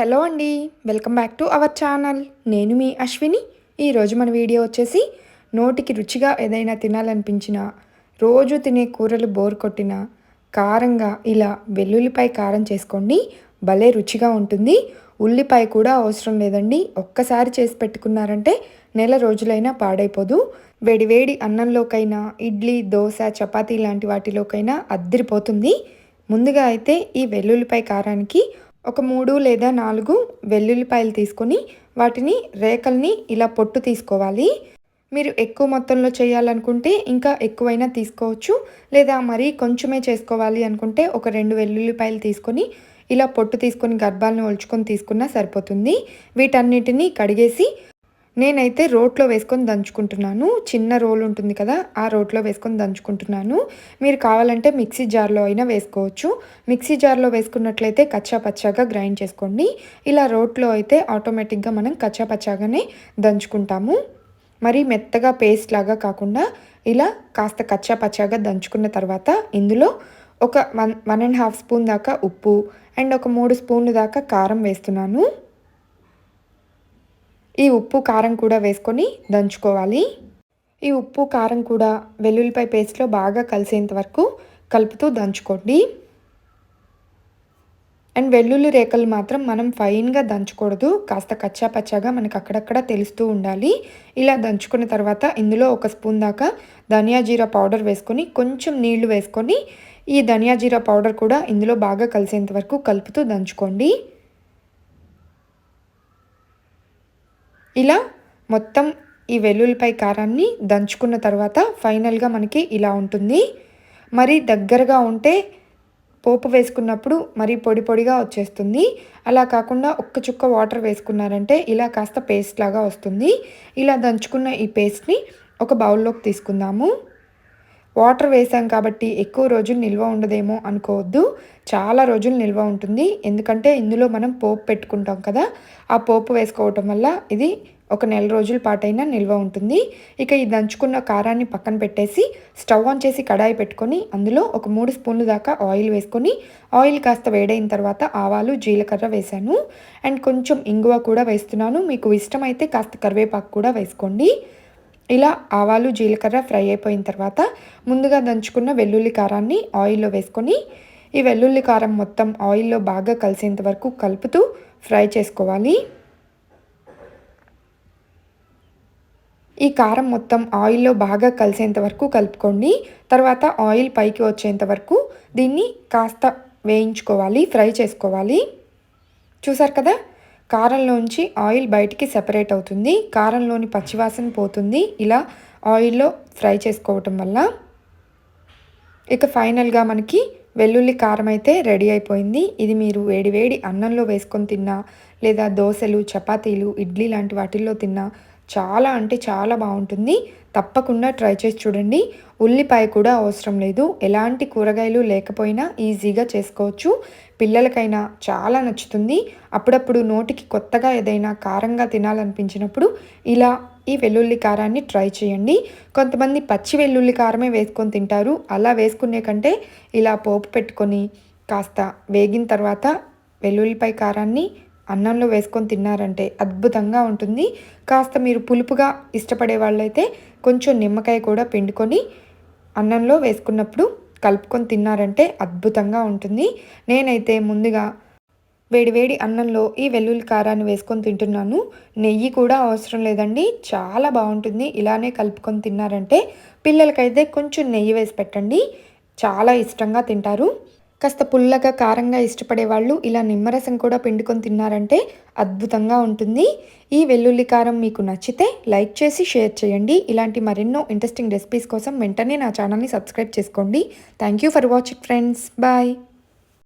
Hello అండి welcome back to our channel. నేను మీ అశ్విని. ఈరోజు మన వీడియో వచ్చేసి నోటికి రుచిగా ఏదైనా తినాలనిపించిన రోజు తినే కూరలు బోర్ కొట్టిన కారంగా ఇలా వెల్లుల్లిపాయ కారం చేసుకోండి. భలే రుచిగా ఉంటుంది. ఉల్లిపాయ కూడా అవసరం లేదండి. ఒక్కసారి చేసి పెట్టుకున్నారంటే నెల రోజులైనా పాడైపోదు. వేడివేడి అన్నంలోకైనా ఇడ్లీ దోశ చపాతీ లాంటి వాటిలోకైనా అద్దరిపోతుంది. ముందుగా అయితే ఈ వెల్లుల్లిపాయ కారానికి ఒక మూడు లేదా నాలుగు వెల్లుల్లిపాయలు తీసుకొని వాటిని రేకల్ని ఇలా పొట్టు తీసుకోవాలి. మీరు ఎక్కువ మొత్తంలో చేయాలనుకుంటే ఇంకా ఎక్కువైనా తీసుకోవచ్చు. లేదా మరీ కొంచెమే చేసుకోవాలి అనుకుంటే ఒక రెండు వెల్లుల్లిపాయలు తీసుకొని ఇలా పొట్టు తీసుకొని గర్భాలను ఒలుచుకొని తీసుకున్నా సరిపోతుంది. వీటన్నిటిని కడిగేసి నేనైతే రోట్లో వేసుకొని దంచుకుంటున్నాను. చిన్న రోల్ ఉంటుంది కదా ఆ రోట్లో వేసుకొని దంచుకుంటున్నాను. మీరు కావాలంటే మిక్సీ జార్లో అయినా వేసుకోవచ్చు. మిక్సీ జార్లో వేసుకున్నట్లయితే కచ్చా పచ్చాగా గ్రైండ్ చేసుకోండి. ఇలా రోట్లో అయితే ఆటోమేటిక్గా మనం కచ్చా పచ్చాగానే దంచుకుంటాము. మరి మెత్తగా పేస్ట్ లాగా కాకుండా ఇలా కాస్త కచ్చా పచ్చాగా దంచుకున్న తర్వాత ఇందులో ఒక one one and half spoon దాకా ఉప్పు అండ్ ఒక మూడు స్పూన్లు దాకా కారం వేస్తున్నాను. ఈ ఉప్పు కారం కూడా వేసుకొని దంచుకోవాలి. ఈ ఉప్పు కారం కూడా వెల్లుల్లిపాయ పేస్ట్లో బాగా కలిసేంత వరకు కలుపుతూ దంచుకోండి. అండ్ వెల్లుల్లి రేకలు మాత్రం మనం ఫైన్గా దంచకూడదు. కాస్త కచ్చా పచ్చాగా మనకు అక్కడక్కడ తెలుస్తూ ఉండాలి. ఇలా దంచుకున్న తర్వాత ఇందులో ఒక స్పూన్ దాకా ధనియా జీరా పౌడర్ వేసుకొని కొంచెం నీళ్ళు వేసుకొని ఈ ధనియా జీరా పౌడర్ కూడా ఇందులో బాగా కలిసేంత వరకు కలుపుతూ దంచుకోండి. ఇలా మొత్తం ఈ వెల్లుల్లిపాయ కారాన్ని దంచుకున్న తర్వాత ఫైనల్గా మనకి ఇలా ఉంటుంది. మరి దగ్గరగా ఉంటే పోపు వేసుకున్నప్పుడు మరి పొడి పొడిగా వచ్చేస్తుంది. అలా కాకుండా ఒక్క చుక్క వాటర్ వేసుకున్నారంటే ఇలా కాస్త పేస్ట్ లాగా వస్తుంది. ఇలా దంచుకున్న ఈ పేస్ట్ని ఒక బౌల్లోకి తీసుకుందాము. వాటర్ వేసాం కాబట్టి ఎక్కువ రోజులు నిల్వ ఉండదేమో అనుకోవద్దు. చాలా రోజులు నిల్వ ఉంటుంది. ఎందుకంటే ఇందులో మనం పోపు పెట్టుకుంటాం కదా. ఆ పోపు వేసుకోవటం వల్ల ఇది ఒక నెల రోజుల పాటైనా నిల్వ ఉంటుంది. ఇక ఈ దంచుకున్న కారాన్ని పక్కన పెట్టేసి స్టవ్ ఆన్ చేసి కడాయి పెట్టుకొని అందులో ఒక మూడు స్పూన్లు దాకా ఆయిల్ వేసుకొని ఆయిల్ కాస్త వేడైన తర్వాత ఆవాలు జీలకర్ర వేశాను. అండ్ కొంచెం ఇంగువ కూడా వేస్తున్నాను. మీకు ఇష్టమైతే కాస్త కరివేపాకు కూడా వేసుకోండి. ఇలా ఆవాలు జీలకర్ర ఫ్రై అయిపోయిన తర్వాత ముందుగా దంచుకున్న వెల్లుల్లి కారాన్ని ఆయిల్లో వేసుకొని ఈ వెల్లుల్లి కారం మొత్తం ఆయిల్లో బాగా కలిసేంత వరకు కలుపుతూ ఫ్రై చేసుకోవాలి. ఈ కారం మొత్తం ఆయిల్లో బాగా కలిసేంత వరకు కలుపుకోండి. తర్వాత ఆయిల్ పైకి వచ్చేంత వరకు దీన్ని కాస్త వేయించుకోవాలి ఫ్రై చేసుకోవాలి. చూసారు కదా? కారంలోంచి ఆయిల్ బయటికి సెపరేట్ అవుతుంది. కారంలోని పచ్చివాసన పోతుంది. ఇలా ఆయిల్లో ఫ్రై చేసుకోవటం వల్ల ఇక ఫైనల్గా మనకి వెల్లుల్లి కారం అయితే రెడీ అయిపోయింది. ఇది మీరు వేడి వేడి అన్నంలో వేసుకొని తిన్నా లేదా దోశలు చపాతీలు ఇడ్లీ లాంటి వాటిల్లో తిన్నా చాలా అంటే చాలా బాగుంటుంది. తప్పకుండా ట్రై చేసి చూడండి. ఉల్లిపాయ కూడా అవసరం లేదు. ఎలాంటి కూరగాయలు లేకపోయినా ఈజీగా చేసుకోవచ్చు. పిల్లలకైనా చాలా నచ్చుతుంది. అప్పుడప్పుడు నోటికి కొత్తగా ఏదైనా కారంగా తినాలనిపించినప్పుడు ఇలా ఈ వెల్లుల్లి కారాన్ని ట్రై చేయండి. కొంతమంది పచ్చి వెల్లుల్లి కారమే వేసుకొని తింటారు. అలా వేసుకునే కంటే ఇలా పోపు పెట్టుకొని కాస్త వేగిన తర్వాత వెల్లుల్లిపాయ కారాన్ని అన్నంలో వేసుకొని తిన్నారంటే అద్భుతంగా ఉంటుంది. కాస్త మీరు పులుపుగా ఇష్టపడే వాళ్ళైతే కొంచెం నిమ్మకాయ కూడా పిండుకొని అన్నంలో వేసుకున్నప్పుడు కలుపుకొని తిన్నారంటే అద్భుతంగా ఉంటుంది. నేనైతే ముందుగా వేడివేడి అన్నంలో ఈ వెల్లుల్లి కారాన్ని వేసుకొని తింటున్నాను. నెయ్యి కూడా అవసరం లేదండి. చాలా బాగుంటుంది. ఇలానే కలుపుకొని తిన్నారంటే పిల్లలకైతే కొంచెం నెయ్యి వేసి పెట్టండి. చాలా ఇష్టంగా తింటారు. కాస్త పుల్లగా కారంగా ఇష్టపడే వాళ్ళు ఇలా నిమ్మరసం కూడా పిండుకొని తిన్నారంటే అద్భుతంగా ఉంటుంది. ఈ వెల్లుల్లి కారం మీకు నచ్చితే లైక్ చేసి షేర్ చేయండి. ఇలాంటి మరెన్నో ఇంట్రెస్టింగ్ రెసిపీస్ కోసం వెంటనే నా ఛానల్ని సబ్స్క్రైబ్ చేసుకోండి. Thank you for watching friends. Bye.